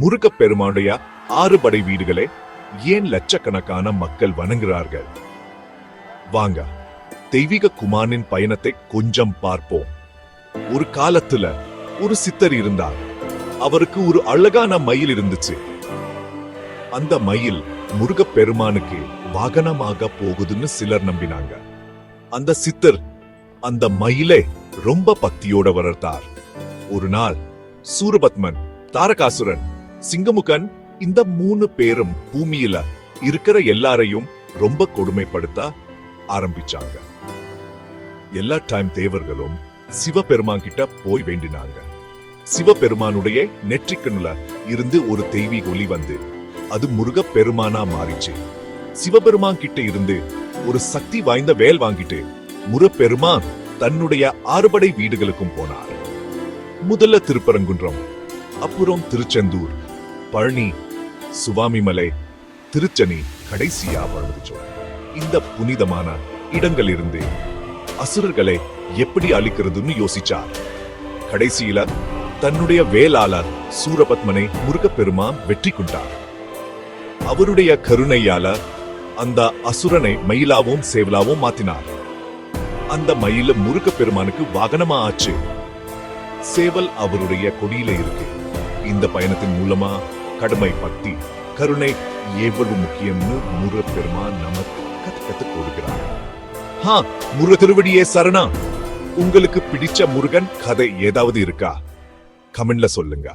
முருகப் பெருமானுடைய ஆறு படை வீடுகளை ஏன் லட்சக்கணக்கான மக்கள் வணங்குகிறார்கள்? வாங்க தெய்வீக குமாரின் பயணத்தை கொஞ்சம் பார்ப்போம். ஒரு காலத்துல ஒரு சித்தர் இருந்தார். அவருக்கு ஒரு அழகான மயில் இருந்துச்சு. அந்த மயில் முருகப் பெருமானுக்கு வாகனமாக போகுதுன்னு சிலர் நம்பினாங்க. அந்த சித்தர் அந்த மயிலை ரொம்ப பக்தியோட வளர்த்தார். ஒரு நாள் சூரபத்மன் தாரகாசுரன் சிங்கமுகன் இந்த மூணு பேரும் பூமியில இருக்கிற எல்லாரையும் ரொம்ப கொடுமைப்படுத்த ஆரம்பிச்சாங்க. எல்லா டைம் தேவர்களும் சிவபெருமான் கிட்ட போய் வேண்டினாங்க. சிவபெருமானுடைய நெற்றிக்கண்ணுல இருந்து ஒரு தெய்வீக ஒளி வந்து அது முருக பெருமானா மாறிச்சு. சிவபெருமான் கிட்ட இருந்து ஒரு சக்தி வாய்ந்த வேல் வாங்கிட்டு முருகப்பெருமான் தன்னுடைய ஆறுபடை வீடுகளுக்கும் போனார். முதல்ல திருப்பரங்குன்றம் அப்புறம் திருச்செந்தூர் பழனி சுவாமிமலை திருச்சனி கடைசியா பழமுதிச்சோம் இந்த புனிதமான இடங்களிலிருந்து அசுரர்களை எப்படி அழிக்கிறதுன்னு யோசிச்சார். கடைசியில தன்னுடைய வேளால சூரபத்மனை முருகப்பெருமான் வெற்றி கொண்டார். அவருடைய கருணையால அந்த அசுரனை மயிலாவும் சேவலாவும் மாத்தினார். அந்த மயில முருகப்பெருமானுக்கு வாகனமா ஆச்சு. சேவல் அவருடைய கொடியில இருக்கு. இந்த பயணத்தின் மூலமா கடமை பக்தி கருணை எவ்வளவு முக்கியம்னு முருகப்பெருமான் நமக்கு கத்து கத்து கொடுக்கிறார் ஹா முருக திருவடியே சரணா. உங்களுக்கு பிடிச்ச முருகன் கதை ஏதாவது இருக்கா? கமெண்ட்ல சொல்லுங்க.